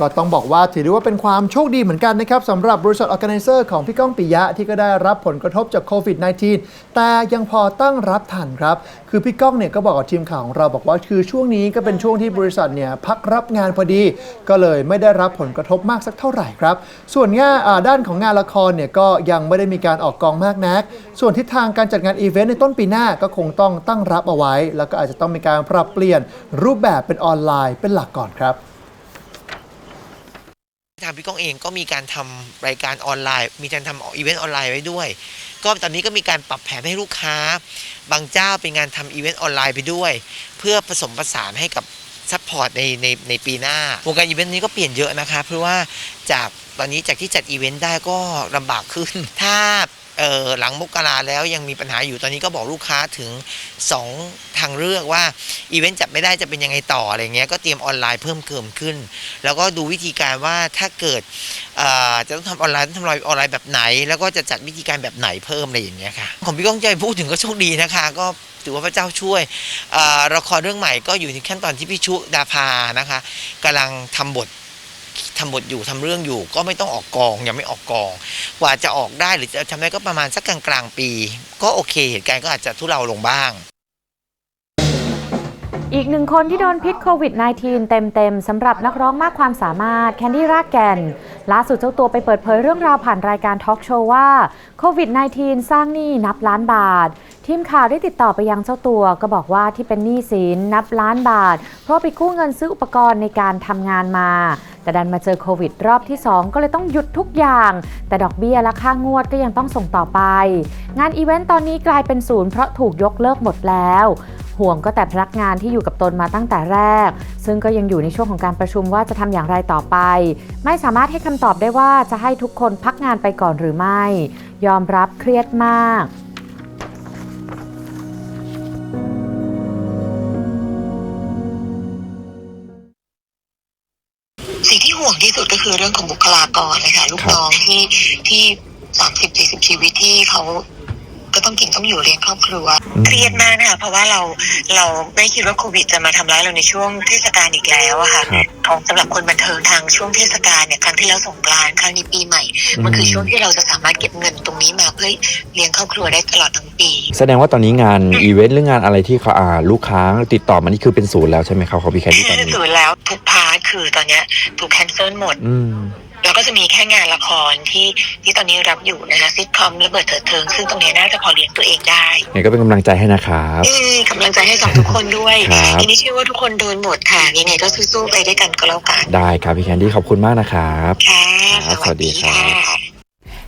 ก็ต้องบอกว่าถือได้ว่าเป็นความโชคดีเหมือนกันนะครับสำหรับบริษัทออแก z นเซอร์ของพี่ก้องปิยะที่ก็ได้รับผลกระทบจากโควิด -19 แต่ยังพอตั้งรับทันครับ คือพี่ก้องเนี่ยก็บอกกับทีมข่าวของเราบอกว่าคือช่วงนี้ก็เป็นช่วงที่บริษัทเนี่ยพักรับงานพอดี ก็เลยไม่ได้รับผลกระทบมากสักเท่าไหร่ครับ ส่วนงานด้านของงานละครเนี่ยก็ยังไม่ได้มีการออกกองมากนัก ส่วนทิศทางการจัดงานอีเวนต์ในต้นปีหน้าก็คงต้องตั้งรับเอาไว้ แล้วก็อาจจะต้องมีการปรับเปลี่ยนรูปแบบเป็นออนไลน์เป็นหลักก่อนครับ ทางพี่ก้องเองก็มีการทำรายการออนไลน์ มีการทำอีเวนต์ออนไลน์ไว้ด้วย ก็ตอนนี้ก็มีการปรับแผนให้ลูกค้า บางเจ้าเป็นงานทำอีเวนต์ออนไลน์ไปด้วย เพื่อผสมผสานให้กับซัพพอร์ตในในในปีหน้าวงการอีเวนต์นี้ก็เปลี่ยนเยอะนะคะ เพราะว่าจากตอนนี้จากที่จัดอีเวนต์ได้ก็ลำบากขึ้น ถ้า หลังมกราแล้วยังมีปัญหาอยู่ตอนนี้ก็บอกลูกค้าถึง 2 ทางเลือกว่าอีเวนต์จัดไม่ได้จะเป็นยังไงต่ออะไรเงี้ยก็เตรียมออนไลน์เพิ่มเติมขึ้น แล้วก็ดูวิธีการว่าถ้าเกิดจะต้องทำออนไลน์ต้องทำออนไลน์แบบไหน แล้วก็จะจัดวิธีการแบบไหนเพิ่มอะไรอย่างเงี้ยค่ะของพี่ก้องใจพูดถึงก็โชคดีนะคะ ก็ถือว่าพระเจ้าช่วยเอ่อละครเรื่องใหม่ก็อยู่ในขั้นตอนที่พี่ชุดาภานะคะกำลังทำบท ทำบทอยู่ทำเรื่องอยู่ ก็ไม่ต้องออกกองยังไม่ออกกอง กว่าจะออกได้หรือจะทำได้ก็ประมาณสักกลางกลางปี ก็โอเค เหตุการณ์ก็อาจจะทุเลาลงบ้าง อีกหนึ่งคนที่โดนพิษโควิด -19 เต็มๆสำหรับนักร้องมากความสามารถแคนดี้รากแกนล่าสุดเจ้าตัวไปเปิดเผยเรื่องราวผ่านรายการทอล์กโชว์ว่าโควิด -19 สร้างหนี้นับล้านบาททีมข่าวได้ติดต่อไปยังเจ้าตัวก็บอกว่าที่เป็นหนี้สินนับล้านบาท เพราะไปกู้เงินซื้ออุปกรณ์ในการทำงานมา แต่ดันมาเจอโควิดรอบที่ 2 ก็เลยต้องหยุดทุกอย่าง แต่ดอกเบี้ยและค่างวดก็ยังต้องส่งต่อไป งานอีเวนต์ตอนนี้กลายเป็นศูนย์เพราะถูกยกเลิกหมดแล้ว ห่วงก็แต่พนักงานที่อยู่กับตนมาตั้งแต่แรก ซึ่งก็ยังอยู่ในช่วงของการประชุมว่าจะทำอย่างไรต่อไป ไม่สามารถให้คำตอบได้ว่าจะให้ทุกคนพักงานไปก่อนหรือไม่ ยอมรับเครียดมาก สิ่งที่ห่วงที่สุดก็คือเรื่องของบุคลากรนะคะลูกน้องที่ที่สามสิบสี่สิบชีวิตที่เขา ต้องกินต้องอยู่เลี้ยงครอบครัว เครียดมากนะคะเพราะว่าเราเราไม่คิดว่าโควิดจะมาทำร้ายเราในช่วงเทศกาลอีกแล้วอะค่ะของสำหรับคนบันเทิงทางช่วงเทศกาลเนี่ยครั้งที่แล้วสงกรานต์ครั้งนี้ปีใหม่ มันคือช่วงที่เราจะสามารถเก็บเงินตรงนี้มาเพื่อเลี้ยงครอบครัวได้ตลอดทั้งปี แสดงว่าตอนนี้งานอีเวนต์หรืองานอะไรที่เขาอ่าลูกค้าติดต่อมานี่คือเป็นศูนย์แล้วใช่ไหมครับของพี่แคนดี้ตอนนี้ศูนย์แล้วทุกพาร์ทคือตอนเนี้ยถูกแคนเซิลหมดอืม แล้วก็จะมีแค่งานละครที่ที่ตอนนี้รับอยู่นะคะซิทคอมระเบิดเถิดเทิงซึ่งตรงนี้น่าจะพอเลี้ยงตัวเองได้เนี่ยก็เป็นกำลังใจให้นะครับเอ้ยกำลังใจให้กับทุกคนด้วยครับทีนี้เชื่อว่าทุกคนโดนหมดค่ะยังไงก็สู้ๆไปด้วยกันก็แล้วกันได้ครับพี่แคนดี้ขอบคุณมากนะครับ ค่ะ ครับสวัสดีครับค่ะ